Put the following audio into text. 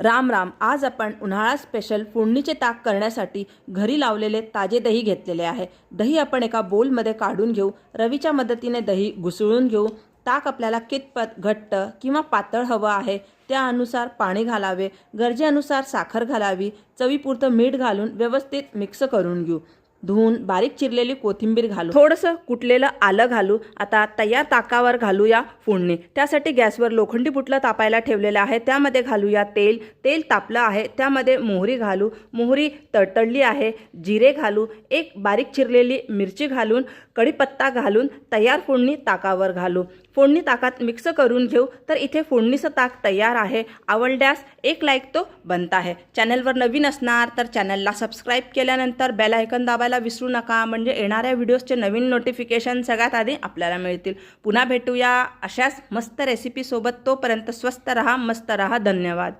राम राम आज आपण उन्हाळा स्पेशल फोडणीचे ताक करण्यासाठी घरी लावलेले ताजे दही घेतलेले आहे. दही आपण एका बोलमध्ये काढून घेऊ. रवीच्या मदतीने दही घुसळून घेऊ. ताक आपल्याला कितपत घट्ट किंवा पातळ हवं आहे त्यानुसार पाणी घालावे. गरजेनुसार साखर घालावी. चवीपुरतं मीठ घालून व्यवस्थित मिक्स करून घेऊ. धुवून बारीक चिरलेली कोथिंबीर घालू थोडंसं कुटलेलं आलं घालू. आता तयार ताकावर घालूया फोडणी. त्यासाठी गॅसवर लोखंडी पुटलं तापायला ठेवलेलं आहे. त्यामध्ये घालूया तेल. तेल तापलं आहे. त्यामध्ये मोहरी घालू. मोहरी तडतडली आहे. जिरे घालू. एक बारीक चिरलेली मिरची घालून कढीपत्ता घालून तयार फोडणी ताकावर घालू. फोडणी ताकात मिक्स करून घेऊ. तर इथे फोडणीचं ताक तयार आहे. आवडल्यास एक लाईक तो बनत आहे. चॅनलवर नवीन असणार तर चॅनलला सबस्क्राईब केल्यानंतर बेल आयकन दाबायला विसरू नका. म्हणजे येणाऱ्या व्हिडिओजचे नवीन नोटिफिकेशन सगळ्यात आधी आपल्याला मिळतील. पुन्हा भेटूया अशाच मस्त रेसिपीसोबत तोपर्यंत स्वस्त रहा मस्त रहा. धन्यवाद.